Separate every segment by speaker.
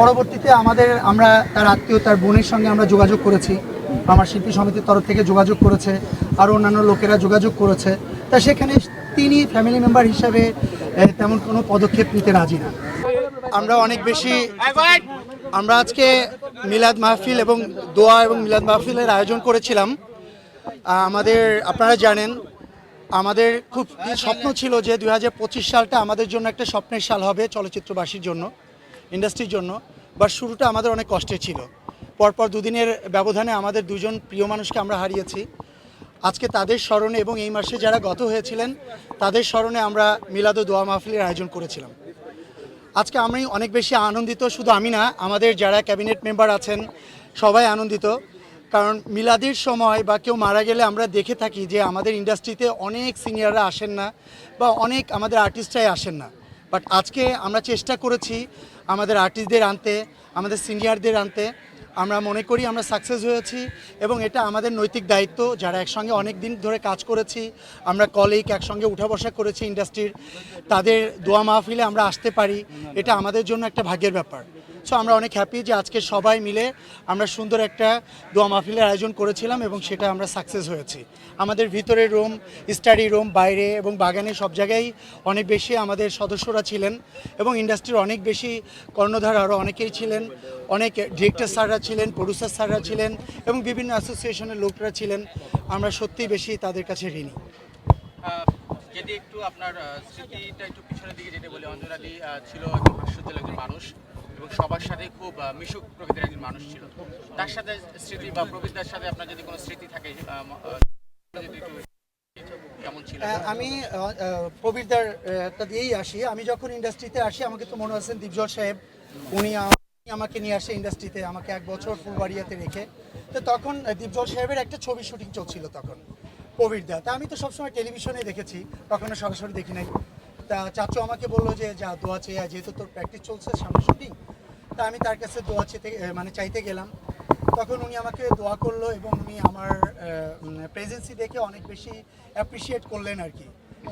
Speaker 1: পরবর্তীতে আমাদের, আমরা তার আত্মীয়, তার বোনের সঙ্গে আমরা যোগাযোগ করেছি। আমার শিল্পী সমিতির তরফ থেকে যোগাযোগ করেছে, আর অন্যান্য লোকেরা যোগাযোগ করেছে। তা সেখানে তিনি ফ্যামিলি মেম্বার হিসাবে তেমন কোনো পদক্ষেপ নিতে রাজি না। আমরা অনেক বেশি, আমরা আজকে মিলাদ মাহফিল এবং দোয়া এবং মিলাদ মাহফিলের আয়োজন করেছিলাম। আমাদের, আপনারা জানেন, আমাদের খুব স্বপ্ন ছিল যে দু হাজার পঁচিশ সালটা আমাদের জন্য একটা স্বপ্নের সাল হবে চলচ্চিত্রবাসীর জন্য। ইন্ডাস্ট্রির জন্য বা শুরুটা আমাদের অনেক কষ্টের ছিল। পরপর দুদিনের ব্যবধানে আমাদের দুজন প্রিয় মানুষকে আমরা হারিয়েছি। আজকে তাদের স্মরণে এবং এই মাসে যারা গত হয়েছিলেন, তাদের স্মরণে আমরা মিলাদ ও দোয়া মাহফিলের আয়োজন করেছিলাম। আজকে আমি অনেক বেশি আনন্দিত, শুধু আমি না, আমাদের যারা ক্যাবিনেট মেম্বার আছেন, সবাই আনন্দিত। কারণ মিলাদের সময় বা কেউ মারা গেলে আমরা দেখে থাকি যে আমাদের ইন্ডাস্ট্রিতে অনেক সিনিয়ররা আসেন না বা অনেক আমাদের আর্টিস্টরাই আসেন না। বাট আজকে আমরা চেষ্টা করেছি আমাদের আর্টিস্টদের আনতে, আমাদের সিনিয়রদের আনতে। আমরা মনে করি আমরা সাকসেস হয়েছি এবং এটা আমাদের নৈতিক দায়িত্ব। যারা একসঙ্গে অনেক দিন ধরে কাজ করেছি, আমরা কলিগ একসঙ্গে উঠা বসা করেছি ইন্ডাস্ট্রির তাদের দোয়া মাহফিলে আমরা আসতে পারি। এটা আমাদের জন্য একটা ভাগ্যের ব্যাপার। সো আমরা অনেক হ্যাপি যে আজকে সবাই মিলে আমরা সুন্দর একটা দোয়া মাহফিলের আয়োজন করেছিলাম এবং সেটা আমরা সাকসেস হয়েছি। আমাদের ভিতরে রুম স্টাডি রুম বাইরে এবং বাগানে সব জায়গায় অনেক বেশি আমাদের সদস্যরা ছিলেন এবং ইন্ডাস্ট্রির অনেক বেশি কর্ণধার আরও অনেকেই ছিলেন। অনেক ডিরেক্টর স্যাররা ছিলেন প্রডিউসার স্যাররা ছিলেন এবং বিভিন্ন অ্যাসোসিয়েশনের লোকরা ছিলেন। আমরা সত্যিই বেশি তাদের কাছে ঋণী।
Speaker 2: যদি একটু আপনার স্মৃতিটা একটু পিছনের দিকে যেতে বলি, অঞ্জনাদি ছিল একজন একজন মানুষ। এবং সবার সাথে খুব মিশুক প্রকৃতির একজন মানুষ ছিল। তার সাথে স্মৃতি বা প্রবীরদার সাথে আপনার যদি কোনো স্মৃতি থাকে আহ,
Speaker 1: আমি প্রবীরদার দিয়েই আসি। আমি যখন ইন্ডাস্ট্রিতে আসি আমাকে তো মনে আছেন দীপজল সাহেব উনি আমাকে নিয়ে আসে ইন্ডাস্ট্রিতে আমাকে এক বছর ফুলবাড়িয়াতে রেখে। তো তখন দীপজল সাহেবের একটা ছবি শুটিং চলছিল তখন প্রবীরদা। তা আমি তো সবসময় টেলিভিশনে দেখেছি কখনো সরাসরি দেখি নাই। তা চাচু আমাকে বলল যে যা দোয়া চেয়ে যেহেতু তোর প্র্যাকটিস চলছে সামনে শুটিং তা আমি তার কাছে দোয়া চেতে মানে চাইতে গেলাম। তখন উনি আমাকে দোয়া করল এবং উনি আমার প্রেজেন্সি দেখে অনেক বেশি অ্যাপ্রিসিয়েট করলেন আর কি।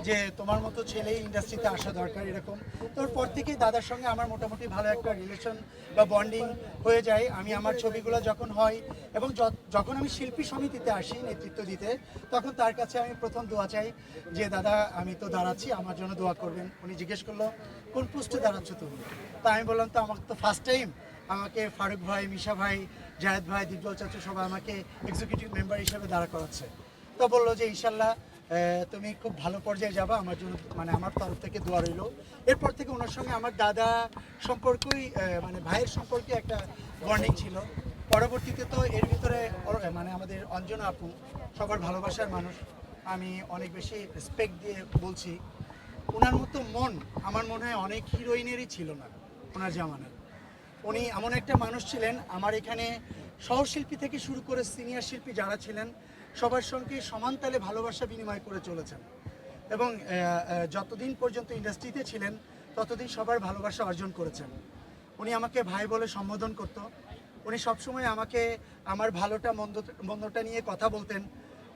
Speaker 1: যে তোমার মতো ছেলে ইন্ডাস্ট্রিতে আসা দরকার এরকম। তোর পর থেকেই দাদার সঙ্গে আমার মোটামুটি ভালো একটা রিলেশন বা বন্ডিং হয়ে যায়। আমি আমার ছবিগুলো যখন হয় এবং যখন আমি শিল্পী সমিতিতে আসি নেতৃত্ব দিতে, তখন তার কাছে আমি প্রথম দোয়া চাই যে, দাদা, আমি তো দাঁড়াচ্ছি, আমার জন্য দোয়া করবেন। উনি জিজ্ঞেস করল, কোন পোস্টে দাঁড়াচ্ছ তুমি? তা আমি বললাম, তো আমার তো ফার্স্ট টাইম আমাকে ফারুক ভাই, মিশা ভাই, জায়েদ ভাই, দিব্যল চাচু সবাই আমাকে এক্সিকিউটিভ মেম্বার হিসেবে দাঁড়া করাচ্ছে। তো বলল যে, ইনশাল্লাহ তুমি খুব ভালো পর্যায়ে যাবা আমার জন্য মানে আমার তরফ থেকে দোয়া রইল। এরপর থেকে ওনার সঙ্গে আমার দাদা সম্পর্কই মানে ভাইয়ের সম্পর্কে একটা বন্ডিং ছিল। পরবর্তীতে তো এর ভিতরে মানে আমাদের অঞ্জনা আপু, সবার ভালোবাসার মানুষ। আমি অনেক বেশি রেসপেক্ট দিয়ে বলছি। ওনার মতো মন আমার মনে হয় অনেক হিরোইনেরই ছিল না, ওনার জামানায়। উনি এমন একটা মানুষ ছিলেন, আমার এখানে সহশিল্পী থেকে শুরু করে সিনিয়র শিল্পী যারা ছিলেন, সবার সঙ্গে সমান তালে ভালোবাসা বিনিময় করে চলেছেন। এবং যতদিন পর্যন্ত ইন্ডাস্ট্রিতে ছিলেন, ততদিন সবার ভালোবাসা অর্জন করেছেন। উনি আমাকে ভাই বলে সম্বোধন করত। উনি সবসময় আমাকে আমার ভালোটা, মন্দ, মন্দটা নিয়ে কথা বলতেন।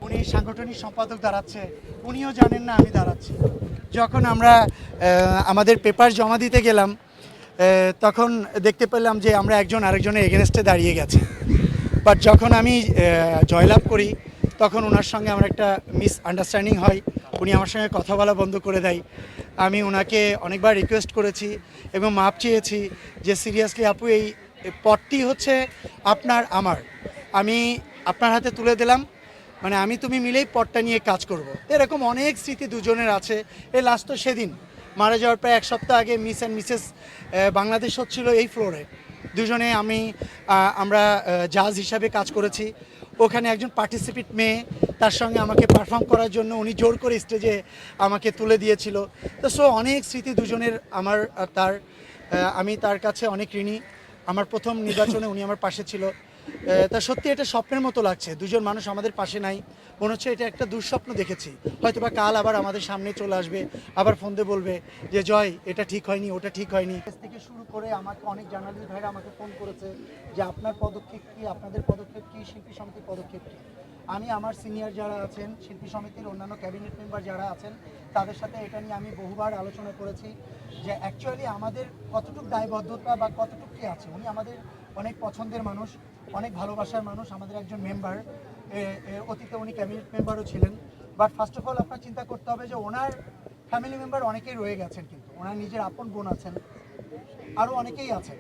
Speaker 1: উনি সাংগঠনিক সম্পাদক দাঁড়াচ্ছে। উনিও জানেন না আমি দাঁড়াচ্ছি। যখন আমরা আমাদের পেপার জমা দিতে গেলাম তখন দেখতে পেলাম যে আমরা একজন আরেকজনের এগেনস্টে দাঁড়িয়ে গেছি। বাট যখন আমি জয়লাভ করি, তখন ওনার সঙ্গে আমার একটা মিস আন্ডারস্ট্যান্ডিং হয়। উনি আমার সঙ্গে কথা বলা বন্ধ করে দেয়। আমি ওনাকে অনেকবার রিকোয়েস্ট করেছি এবং মাপ চেয়েছি যে সিরিয়াসলি আপু, এই পটটি হচ্ছে আপনার, আমার। আমি আপনার হাতে তুলে দিলাম। মানে আমি তুমি মিলেই পটটা নিয়ে কাজ করব। এরকম অনেক স্মৃতি দুজনের আছে। এ, লাস্ট তো সেদিন। মারা যাওয়ার প্রায় এক সপ্তাহ আগে মিস অ্যান্ড মিসেস বাংলাদেশ হচ্ছিল এই ফ্লোরে দুজনে আমি আমরা জাজ হিসাবে কাজ করেছি। ওখানে একজন পার্টিসিপেট মেয়ে, তার সঙ্গে আমাকে পারফর্ম করার জন্য উনি জোর করে স্টেজে আমাকে তুলে দিয়েছিল। তো সো অনেক স্মৃতি দুজনের আমার তার। আমি তার কাছে অনেক ঋণী। আমার প্রথম নির্বাচনে উনি আমার পাশে ছিল। তা সত্যি এটা স্বপ্নের মতো লাগছে। দুজন মানুষ আমাদের পাশে নাই। মনে হচ্ছে এটা একটা দুঃস্বপ্ন দেখেছি। হয়তো বা কাল আবার আমাদের সামনে চলে আসবে, আবার ফোন দিয়ে বলবে যে, জয়, এটা ঠিক হয়নি, ওটা ঠিক হয়নি। থেকে শুরু করে আমাকে অনেক জার্নালিস্ট ভাইরা আমাকে ফোন করেছে যে, আপনার পদক্ষেপ কি? আপনাদের পদক্ষেপ কি? শিল্পী সমিতির পদক্ষেপ কি? আমি আমার সিনিয়র যারা আছেন, শিল্পী সমিতির অন্যান্য ক্যাবিনেট মেম্বার যারা আছেন, তাদের সাথে এটা নিয়ে আমি বহুবার আলোচনা করেছি যে অ্যাকচুয়ালি আমাদের কতটুকু দায়বদ্ধতা বা কতটুকু কি আছে? উনি আমাদের অনেক পছন্দের মানুষ। অনেক ভালোবাসার মানুষ, আমাদের একজন মেম্বার অতীতে উনি ক্যাবিনেট মেম্বারও ছিলেন। বাট ফার্স্ট অফ অল আপনার চিন্তা করতে হবে যে ওনার ফ্যামিলি মেম্বার অনেকেই রয়ে গেছেন কিন্তু, ওনার নিজের আপন বোন আছেন আরও অনেকেই আছেন।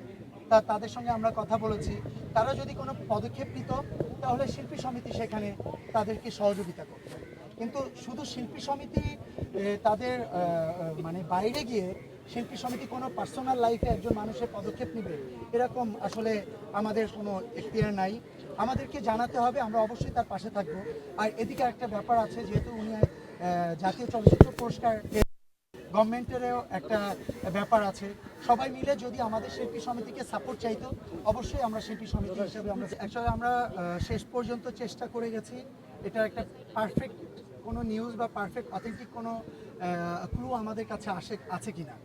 Speaker 1: তা, তাদের সঙ্গে আমরা কথা বলেছি। তারা যদি কোনো পদক্ষেপ নিত, তাহলে শিল্পী সমিতি সেখানে তাদেরকে সহযোগিতা করত। কিন্তু শুধু শিল্পী সমিতি তাদের মানে বাইরে গিয়ে শিল্পী সমিতি কোনো পার্সোনাল লাইফে একজন মানুষের পদক্ষেপ নেবে, এরকম আসলে আমাদের কোনো এখতিয়ার নাই। আমাদেরকে জানাতে হবে, আমরা অবশ্যই তার পাশে থাকব। আর এদিকে একটা ব্যাপার আছে, যেহেতু উনি জাতীয় চলচ্চিত্র পুরস্কার গভর্নমেন্টেরও একটা ব্যাপার আছে। সবাই মিলে যদি আমাদের শিল্পী সমিতিকে সাপোর্ট চাইতো, অবশ্যই আমরা শিল্পী সমিতি হিসেবে আমরা অ্যাকচুয়ালি আমরা শেষ পর্যন্ত চেষ্টা করে গেছি। এটা একটা পারফেক্ট কোনো নিউজ বা পারফেক্ট অথেন্টিক কোনো ক্লু আমাদের কাছে আসে, আছে কিনা।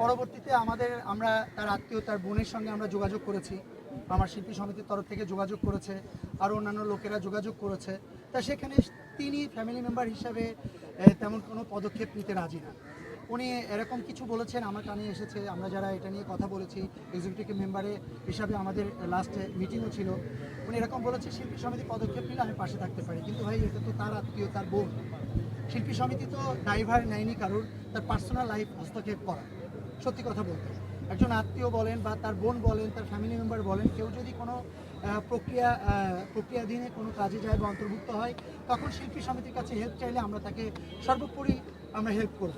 Speaker 1: পরবর্তীতে আমাদের, আমরা তার আত্মীয়, তার বোনের সঙ্গে আমরা যোগাযোগ করেছি। আমার শিল্পী সমিতির তরফ থেকে যোগাযোগ করেছে, আর অন্যান্য লোকেরা যোগাযোগ করেছে। তা সেখানে তিনি ফ্যামিলি মেম্বার হিসাবে তেমন কোনো পদক্ষেপ নিতে রাজি না। উনি এরকম কিছু বলেছেন, আমার কানে এসেছে। আমরা যারা এটা নিয়ে কথা বলেছি এক্সিকিউটিভ মেম্বারে হিসাবে আমাদের লাস্ট মিটিংও ছিল। উনি এরকম বলেছে, শিল্পী সমিতি পদক্ষেপ নিলে আমি পাশে থাকতে পারি। কিন্তু ভাই, এটা তো তার আত্মীয়, তার বোন। শিল্পী সমিতি তো ড্রাইভার নেয়নি কারোর, তার পার্সোনাল লাইফ হস্তক্ষেপ করা। সত্যি কথা বলতে। একজন আত্মীয় বলেন বা তার বোন বলেন, তার ফ্যামিলি মেম্বার বলেন, কেউ যদি কোনো প্রক্রিয়া প্রক্রিয়াধীনে কোনো কাজে যায় বা অন্তর্ভুক্ত হয়, তখন শিল্পী সমিতির কাছে হেল্প চাইলে আমরা তাকে সর্বোপরি আমরা হেল্প করব।